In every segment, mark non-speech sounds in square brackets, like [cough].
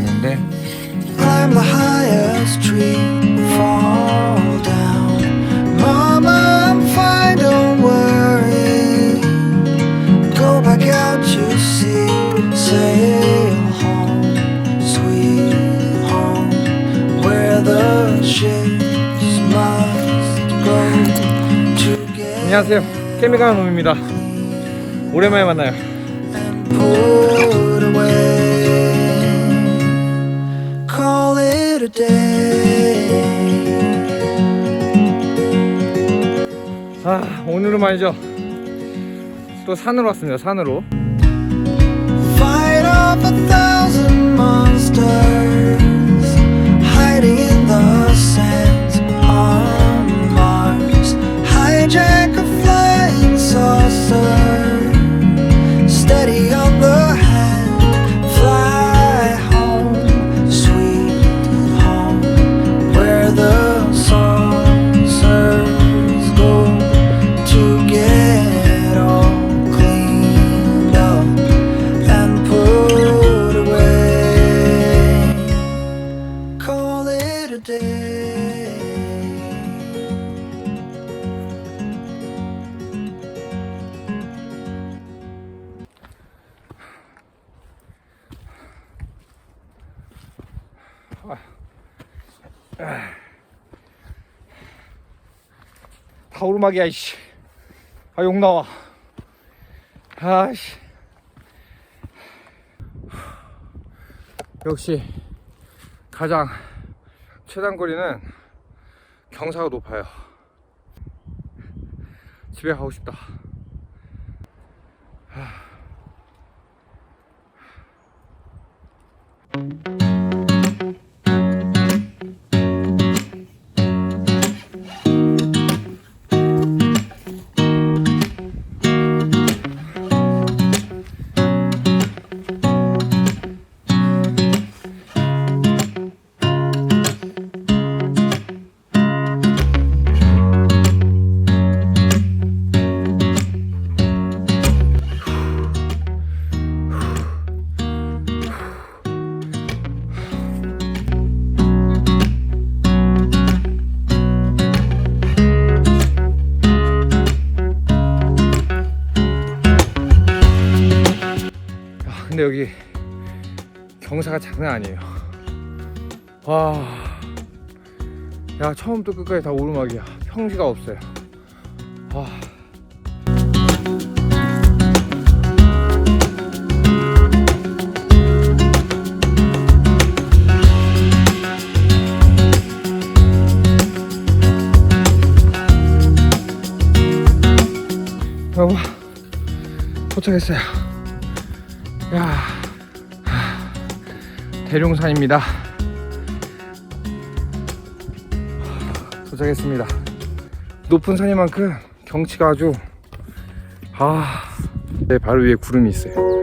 왔는데 안녕하세요. 케미가 놈입니다. 오랜만에 만나요. 아, 오늘은 말이죠. 또 산으로 왔습니다. 산으로. Fight off a thousand 다 오르막이야, 이씨. 아, 욕 나와. 아씨. 역시 가장 최단거리는 경사가 높아요. 집에 가고 싶다. 야, 근 여기 경사가 장난 아니에요. 와, 야 처음부터 끝까지 다 오르막이야. 평지가 없어요. 와. 도착했어요. 야, 하, 대룡산입니다. 도착했습니다. 높은 산이만큼 경치가 아주 아, 내 발 위에 구름이 있어요.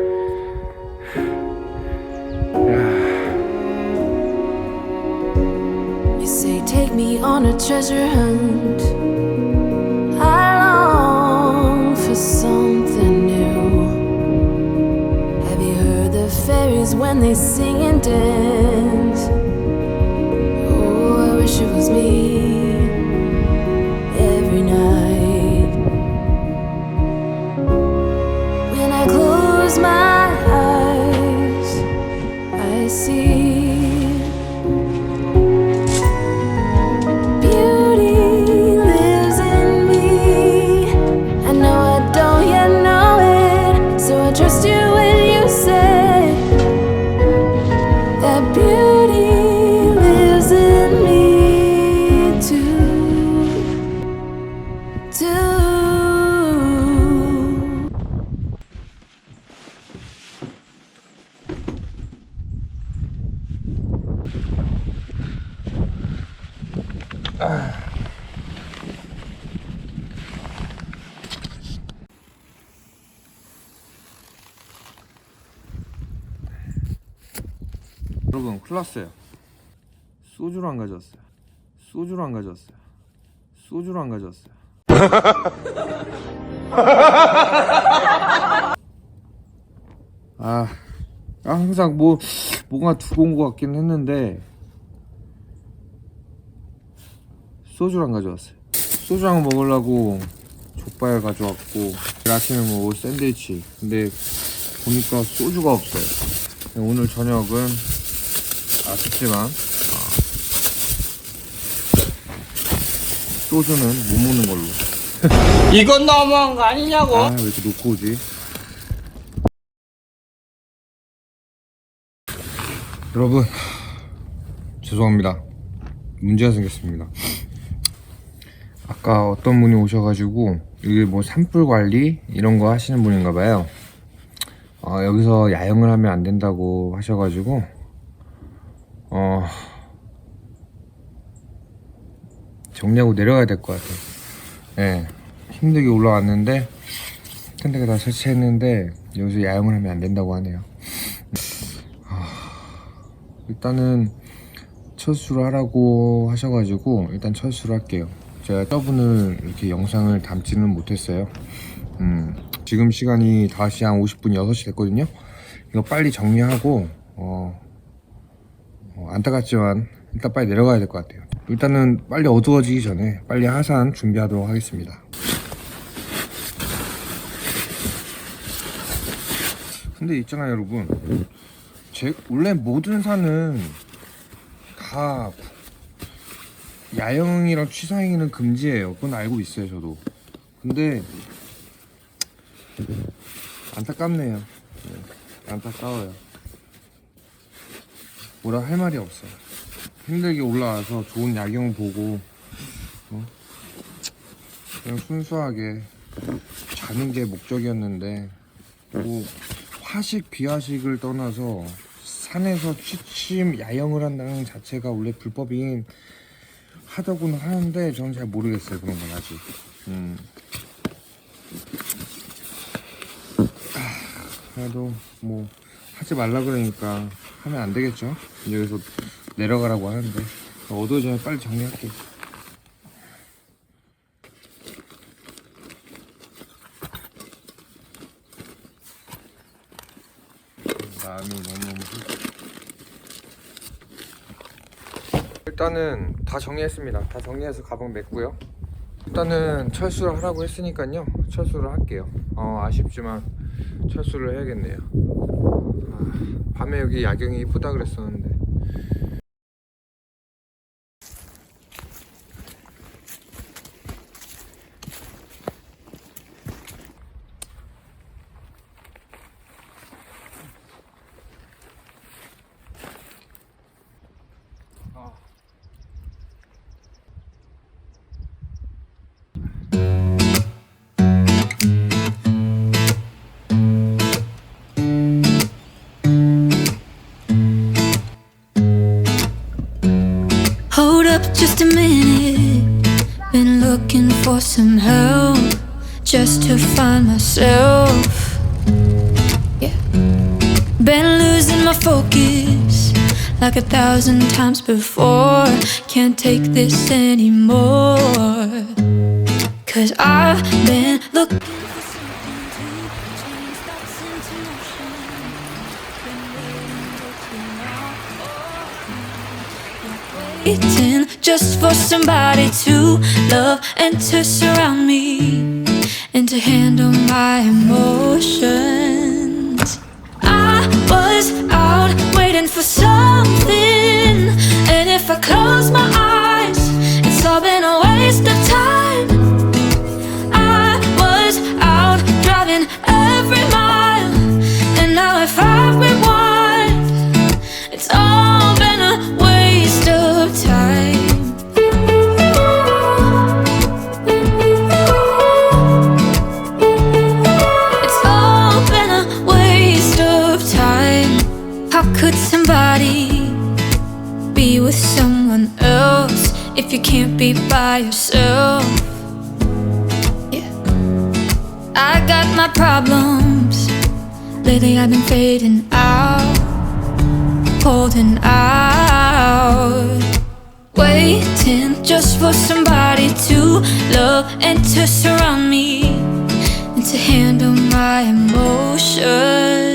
You they sing and dance? 여러분, 큰일 났어요. 소주를 안 가져왔어요. 소주를 안 가져왔어요. 소주를 안 가져왔어요. [laughs] 아, 아, 항상 뭐, 뭐가 두고 온 것 같긴 했는데, 소주를 안 가져왔어요. 소주랑 먹으려고 족발 가져왔고, 내일 아침에 먹을 샌드위치. 근데, 보니까 소주가 없어요. 오늘 저녁은 아쉽지만 아, 소주는 못 먹는 걸로 [laughs] 이건 너무한 거 아니냐고? 아 왜 이렇게 놓고 오지? 여러분 죄송합니다 문제가 생겼습니다 아까 어떤 분이 오셔가지고 이게 뭐 산불 관리 이런 거 하시는 분인가 봐요 어, 여기서 야영을 하면 안 된다고 하셔가지고 어 정리하고 내려가야 될 것 같아요 예 힘들게 올라왔는데 텐트가 다 설치했는데 여기서 야영을 하면 안 된다고 하네요. 아, 일단은 철수를 하라고 하셔가지고 일단 철수를 할게요. 제가 저분을 이렇게 영상을 담지는 못했어요. 음, 지금 시간이 5시 한 50분 6시 됐거든요. 이거 빨리 정리하고 어, 어, 안타깝지만 일단 빨리 내려가야 될 것 같아요. 일단은 빨리 어두워지기 전에 빨리 하산 준비하도록 하겠습니다. 근데 있잖아요 여러분 제 원래 모든 산은 다 야영이랑 취사행위는 금지예요. 그건 알고 있어요 저도. 근데 안타깝네요. 네, 안타까워요. 뭐라 할 말이 없어요. 힘들게 올라와서 좋은 야경 보고 어? 그냥 순수하게 자는 게 목적이었는데 뭐 화식 비화식을 떠나서 산에서 취침 야영을 한다는 자체가 원래 불법인 하다고는 하는데 저는 잘 모르겠어요 그런 건 아직. 음. 아, 그래도 뭐 하지 말라 그러니까 하면 안 되겠죠. 여기서 내려가라고 하는데. 어두워지면 빨리 정리할게 마음이 너무 일단은 다 정리했습니다. 다 정리해서 가방 맸고요. 일단은 철수를 하라고 했으니까요. 철수를 할게요. 어, 아쉽지만 철수를 해야겠네요. 아, 밤에 여기 야경이 이쁘다 그랬었는데. Hold just a minute. Been looking for some help just to find myself. Yeah. Been losing my focus like a thousand times before. Can't take this anymore. Cause I've been looking for something to change thoughts into motion. Waiting, just for somebody to love and to surround me and to handle my emotions. I was out waiting for something, and if I close my if you can't be by yourself? Yeah. I got my problems. Lately I've been fading out, holding out, waiting just for somebody to love and to surround me and to handle my emotions.